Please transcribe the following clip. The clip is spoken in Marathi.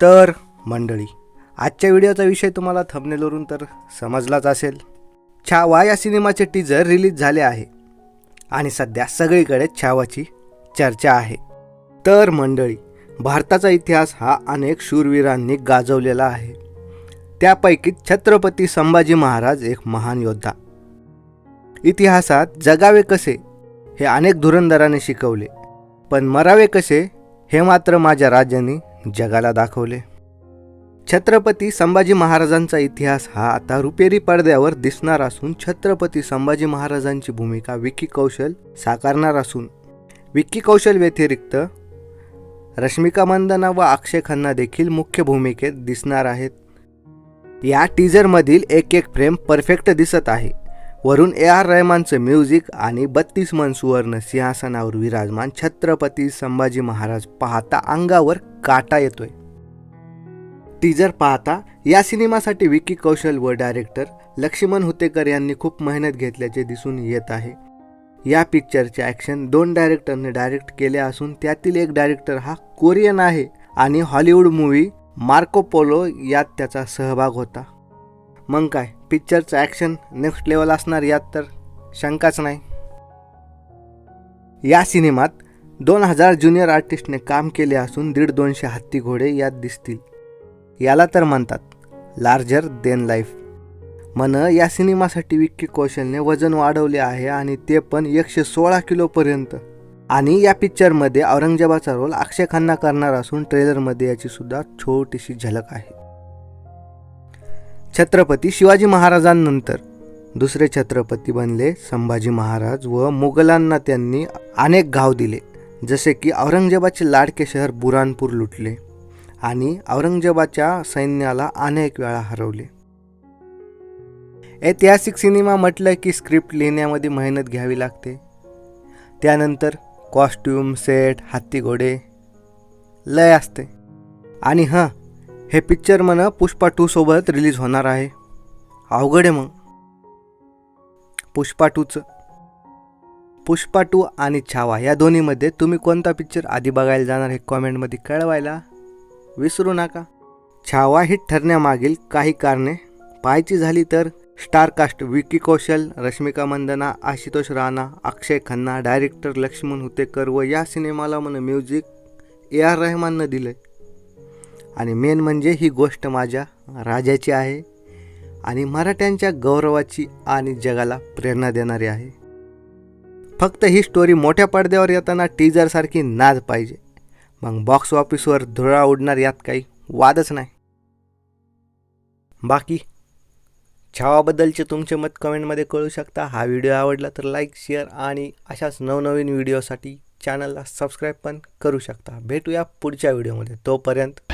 तर मंडळी आजच्या व्हिडिओचा विषय तुम्हाला थंबनेलवरून तर समजलाच असेल. छावा या सिनेमाचे टीजर रिलीज झाले आहे आणि सध्या सगळीकडे छावाची चर्चा आहे. तर मंडळी भारताचा इतिहास हा अनेक शूरवीरांनी गाजवलेला आहे. त्यापैकी छत्रपती संभाजी महाराज एक महान योद्धा. इतिहासात जगावे कसे हे अनेक धुरंधराने शिकवले पण मरावे कसे हे मात्र माझ्या राज्याने जगाला दाखवले. छत्रपती संभाजी महाराजांचा इतिहास हा आता रुपेरी पडद्यावर दिसणार असून छत्रपती संभाजी महाराजांची भूमिका विकी कौशल साकारणार असून विक्की कौशल व्यतिरिक्त रश्मिका मंदना व अक्षय खन्ना देखील मुख्य भूमिकेत दिसणार आहेत. या टीजरमधील एक एक फ्रेम परफेक्ट दिसत आहे. वरून ए आर रहमानचं म्युझिक आणि बत्तीस मन सुवर्ण सिंहासनावर विराजमान छत्रपती संभाजी महाराज पाहता अंगावर काटा येतोय. टीजर पाहता या सिनेमासाठी विकी कौशल व डायरेक्टर लक्ष्मण हुतेकर यांनी खूप मेहनत घेतल्याचे दिसून येत आहे. या पिक्चरचे ॲक्शन दोन डायरेक्टरने डायरेक्ट केले असून त्यातील एक डायरेक्टर हा कोरियन आहे आणि हॉलिवूड मूवी मार्को पोलो यात त्याचा सहभाग होता. मग काय? पिक्चरचं ॲक्शन नेक्स्ट लेवल असणार यात तर शंकाच नाही. या सिनेमात दोन हजार ज्युनियर आर्टिस्टने काम केले असून दीड दोनशे हत्ती घोडे यात दिसतील. याला तर म्हणतात लार्जर देन लाईफ मन या सिनेमासाठी विक्की कौशलने वजन वाढवले आहे आणि ते पण एकशे सोळा किलोपर्यंत आणि या पिक्चरमध्ये औरंगजेबाचा रोल अक्षय खन्ना करणार असून ट्रेलरमध्ये याची सुद्धा छोटीशी झलक आहे. छत्रपती शिवाजी महाराजांनंतर. दुसरे छत्रपती बनले संभाजी महाराज व मुघलांना त्यांनी अनेक घाव दिले जसे की औरंगजेबाचे लाडके शहर बुरानपूर लुटले आणि औरंगजेबाच्या सैन्याला अनेक वेळा हरवले. ऐतिहासिक सिनेमा म्हटलं की स्क्रिप्ट लिहिण्यामध्ये मेहनत घ्यावी लागते. त्यानंतर कॉस्ट्यूम सेट हत्ती घोडे लय असते. आणि हां हे पिक्चर म्हण पुष्पा टू सोबत रिलीज होणार आहे. अवघड आहे मग. पुष्पा टूचं पुष्पा टू आणि छावा या दोन्हीमध्ये तुम्ही कोणता पिक्चर आधी बघायला जाणार हे कॉमेंटमध्ये कळवायला विसरू नका. छावा हिट ठरण्यामागील काही कारणे. पाहायची झाली तर star cast Vicky Kaushal Rashmika Mandanna Ashutosh Rana Akshaye Khanna director Laxman Utekar व या सिनेमाला म्हण म्युझिक ए आर रहमाननं दिलं आणि मेन म्हणजे ही गोष्ट माझ्या राजाची आहे आणि मराठ्यांच्या गौरवाची आणि जगाला प्रेरणा देणारी आहे. फक्त ही स्टोरी मोठ्या पडद्यावर येताना टीजरसारखी नाद पाहिजे. मग बॉक्स ऑफिसवर धुळा उडणार यात काही वादच नाही. बाकी छावाबद्दलचे तुमचे मत कमेंटमध्ये कळू शकता. हा व्हिडिओ आवडला तर लाईक शेअर आणि अशाच नवनवीन व्हिडिओसाठी चॅनलला सबस्क्राईब पण करू शकता. भेटूया पुढच्या व्हिडिओमध्ये तोपर्यंत